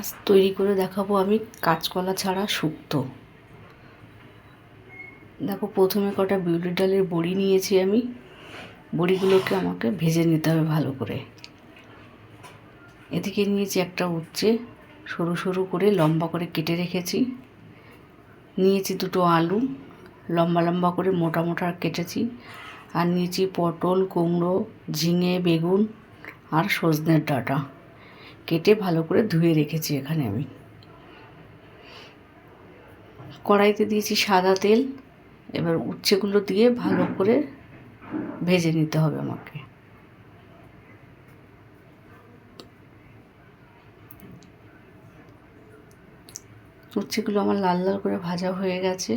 আজ তৈরি করে দেখাবো আমি কাঁচকলা ছাড়া শুক্তো। দেখো, প্রথমে কটা বিউলির ডালের বড়ি নিয়েছি আমি। বড়িগুলোকে আমাকে ভেজে নিতে হবে ভালো করে। এদিকে নিয়েছি একটা উচ্ছে, সরু সরু করে লম্বা করে কেটে রেখেছি। নিয়েছি দুটো আলু, লম্বা লম্বা করে মোটা মোটা কেটেছি। আর নিয়েছি পটল, কুমড়ো, ঝিঙে, বেগুন আর সজনের ডাঁটা। কেটে ভালো করে ধুয়ে রেখেছি এখানে আমি। কড়াইতে দিয়েছি সাদা তেল। এবার উচ্ছেগুলো দিয়ে ভালো করে ভেজে নিতে হবে আমাকে। উচ্ছেগুলো আমার লাল লাল করে ভাজা হয়ে গেছে।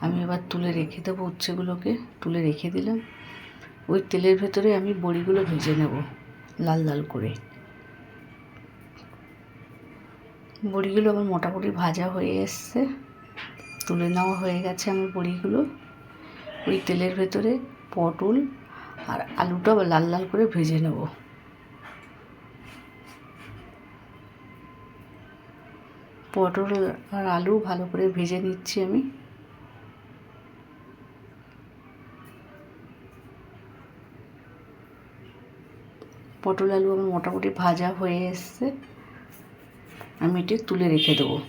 আমি এবার তুলে রেখে দেবো উচ্ছেগুলোকে। তুলে রেখে দিলাম। ওই তেলের ভেতরে আমি বড়িগুলো ভেজে নেব লাল লাল করে। বড়িগুলো আমার মোটামুটি ভাজা হয়ে এসছে। তুলে নেওয়া হয়ে গেছে আমার বড়িগুলো। ওই তেলের ভেতরে পটল আর আলুটা লাল লাল করে ভেজে নেব। পটল আর আলু ভালো করে ভেজে নিচ্ছি আমি। পটল আলু আমার মোটামুটি ভাজা হয়ে এসছে। আমি এটি তুলে রেখে দেবো।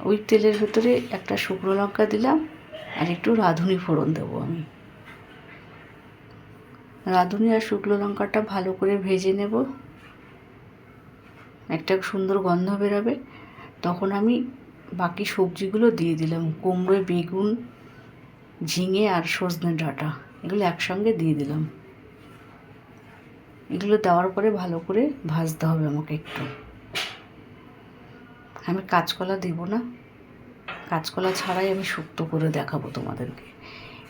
ওই তেলের ভেতরে একটা শুকনো লঙ্কা দিলাম আর একটু রাঁধুনি ফোড়ন দেবো আমি। রাঁধুনি আর শুকনো লঙ্কাটা ভালো করে ভেজে নেব। একটা সুন্দর গন্ধ বেরোবে। তখন আমি বাকি সবজিগুলো দিয়ে দিলাম, কুমড়ো, বেগুন, ঝিঙে আর সজনে ডাঁটা। এগুলো একসঙ্গে দিয়ে দিলাম। এগুলো দেওয়ার পরে ভালো করে ভাজতে হবে আমাকে একটু। আমি কাঁচকলা দেব না। কাঁচকলা ছাড়াই আমি শুক্তো করে দেখাবো তোমাদেরকে।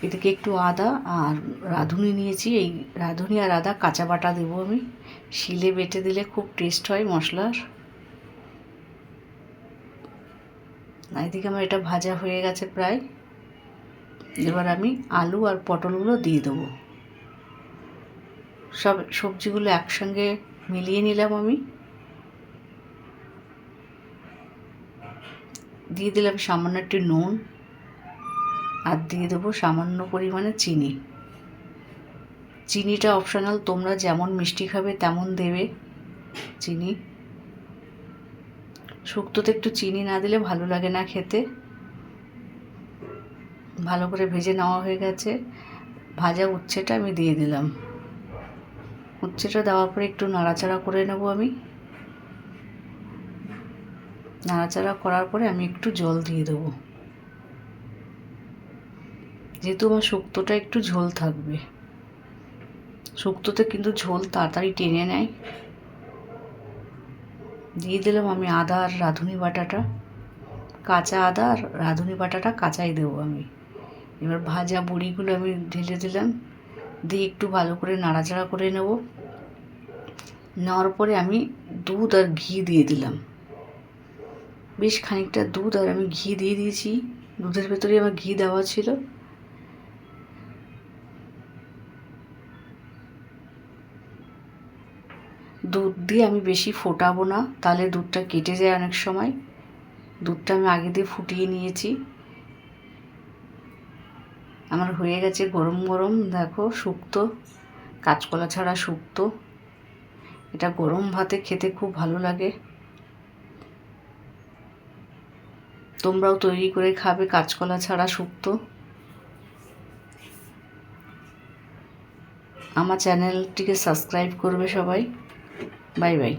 এদিকে একটু আদা আর রাঁধুনি নিয়েছি। এই রাঁধুনি আর আদা কাঁচা বাটা দেবো আমি। শিলে বেটে দিলে খুব টেস্ট হয় মশলার। এদিকে আমার এটা ভাজা হয়ে গেছে প্রায়। এবার আমি আলু আর পটলগুলো দিয়ে দেবো। সব সবজিগুলো একসঙ্গে মিলিয়ে নিলাম আমি। দিয়ে দিলাম সামান্য একটু নুন আর দিয়ে দেবো সামান্য পরিমাণে চিনি। চিনিটা অপশনাল তোমরা যেমন মিষ্টি খাবে তেমন দেবে চিনি। শুক্তোতে একটু চিনি না দিলে ভালো লাগে না খেতে। ভালো করে ভেজে নেওয়া হয়ে গেছে। ভাজা উচ্ছেটা আমি দিয়ে দিলাম। উচ্ছেটা দেওয়ার পরে একটু নাড়াচাড়া করে নেব আমি। নাড়াচাড়া করার পরে আমি একটু জল দিয়ে দেবো। যেহেতু আমার শুক্তোটা একটু ঝোল থাকবে। শুক্তোতে কিন্তু ঝোল তাড়াতাড়ি টেনে নেয়। দিয়ে দিলাম আমি আদা আর রাঁধুনি বাটাটা। কাঁচা আদা আর রাঁধুনি বাটাটা কাঁচাই দেবো আমি। এবার ভাজা বড়িগুলো আমি ঢেলে দিলাম। দিয়ে একটু ভালো করে নাড়াচাড়া করে নেব। নেওয়ার পরে আমি দুধ আর ঘি দিয়ে দিলাম। বেশ খানিকটা দুধ আর আমি ঘি দিয়ে দিয়েছি। দুধের ভেতরে আমার ঘি দেওয়া ছিল। দুধ দিয়ে আমি বেশি ফোটাবো না, তাহলে দুধটা কেটে যায় অনেক সময়। দুধটা আমি আগে দিয়ে ফুটিয়ে নিয়েছি। আমার হয়ে গেছে গরম গরম, দেখো, শুক্তো। কাঁচকলা ছাড়া শুক্তো। এটা গরম ভাতে খেতে খুব ভালো লাগে। তোমরাও তৈরি করে খাবে, কাঁচকলা ছাড়া শুক্তো। আমার চ্যানেলটিকে সাবস্ক্রাইব করবে সবাই। Bye bye.